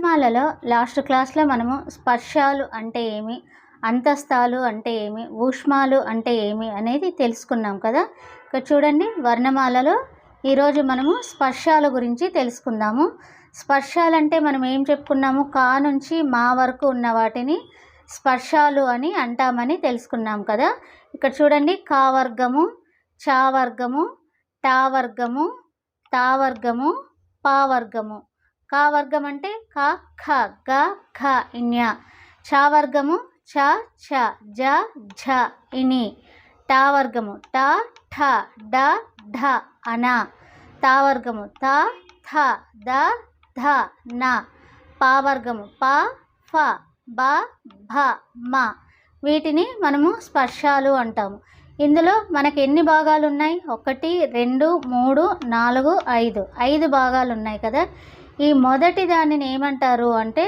సినిమాలలో లాస్ట్ క్లాస్లో మనము స్పర్శాలు అంటే ఏమి? అంతస్తాలు అంటే ఏమి? ఊష్మాలు అంటే ఏమి? అనేది తెలుసుకున్నాం కదా? ఇక్కడ చూడండి వర్ణమాలలో ఈరోజు మనము స్పర్శాల గురించి తెలుసుకుందాము. స్పర్శాలు అంటే మనం ఏం చెప్పుకున్నాము? కా నుంచి మా వరకు ఉన్న వాటిని స్పర్శాలు అని అంటామని తెలుసుకున్నాం కదా? ఇక్కడ చూడండి కా వర్గము చా వర్గము టా వర్గము తా వర్గము పా వర్గము. కా వర్గం అంటే క ఖ గ ఖ ఇన్య చా వర్గము చ ఛ జ ఝ ఇని టా వర్గము ట ఠ డ ఢ అన తా వర్గము త థ ద ధ న. పా వర్గము ప ఫ బ భ మ. వీటిని మనము స్పర్శాలు అంటాము. ఇందులో మనకి ఎన్ని భాగాలు ఉన్నాయి? ఒకటి రెండు మూడు నాలుగు ఐదు. ఐదు భాగాలు ఉన్నాయి కదా. ఈ మొదటి దానిని ఏమంటారు అంటే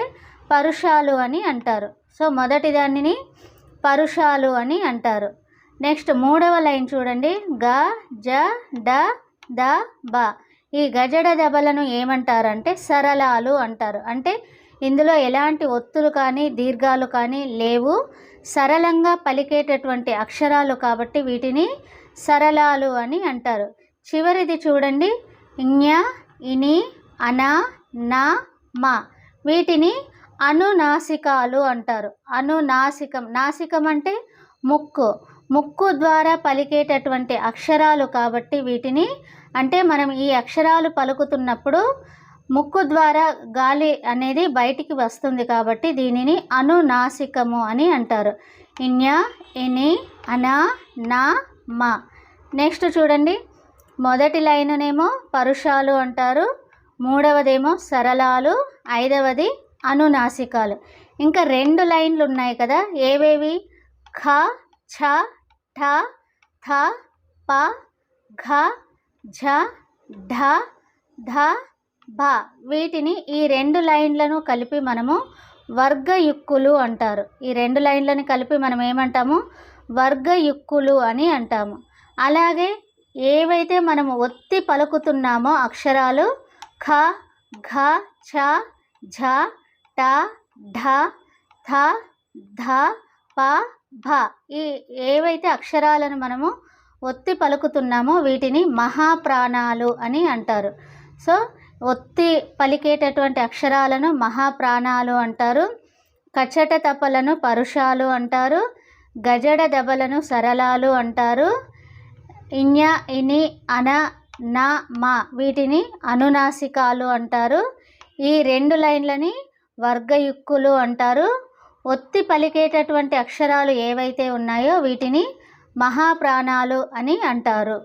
పరుషాలు అని అంటారు. సో మొదటి దానిని పరుషాలు అని అంటారు. నెక్స్ట్ మూడవ లైన్ చూడండి. గ జ డ ద బ. ఈ గజడ దెబ్బలను ఏమంటారంటే సరళాలు అంటారు. అంటే ఇందులో ఎలాంటి ఒత్తులు కానీ దీర్ఘాలు కానీ లేవు. సరళంగా పలికేటటువంటి అక్షరాలు కాబట్టి వీటిని సరళాలు అని అంటారు. చివరిది చూడండి. ఇన్య ఇని అన నా మా. వీటిని అనునాసికాలు అంటారు. అనునాసికం. నాసికం అంటే ముక్కు. ముక్కు ద్వారా పలికేటటువంటి అక్షరాలు కాబట్టి వీటిని అంటే మనం ఈ అక్షరాలు పలుకుతున్నప్పుడు ముక్కు ద్వారా గాలి అనేది బయటికి వస్తుంది కాబట్టి దీనిని అనునాసికము అని అంటారు. ఇన్య ఇని అనా నా మా. నెక్స్ట్ చూడండి. మొదటి లైనునేమో పరుషాలు అంటారు. మూడవదేమో సరళాలు ఐదవది అనునాసికాలు. ఇంకా రెండు లైన్లు ఉన్నాయి కదా ఏవేవి? ఖ ఛ ఠ థ ప ఘ ఝ ఢ ధ భ వీటిని ఈ రెండు లైన్లను కలిపి మనము వర్గయుక్కులు అంటారు. ఈ రెండు లైన్లను కలిపి మనం ఏమంటాము? వర్గయుక్కులు అని అంటాము. అలాగే ఏవైతే మనము ఒత్తి పలుకుతున్నామో అక్షరాలు ఖ ఘ ఛ ఝ ట ఢ థ ధ ప భ ఈ ఏవైతే అక్షరాలను మనము ఒత్తి పలుకుతున్నామో వీటిని మహాప్రాణాలు అని అంటారు. సో ఒత్తి పలికేటటువంటి అక్షరాలను మహాప్రాణాలు అంటారు. కచ్చట తపలను పరుషాలు అంటారు. గజడ దెబ్బలను సరళాలు అంటారు. ఇన్య ఇని అన నా మా వీటిని అనునాసికాలు అంటారు. ఈ రెండు లైన్లని వర్గయుక్కులు అంటారు. ఒత్తి పలికేటటువంటి అక్షరాలు ఏవైతే ఉన్నాయో వీటిని మహాప్రాణాలు అని అంటారు.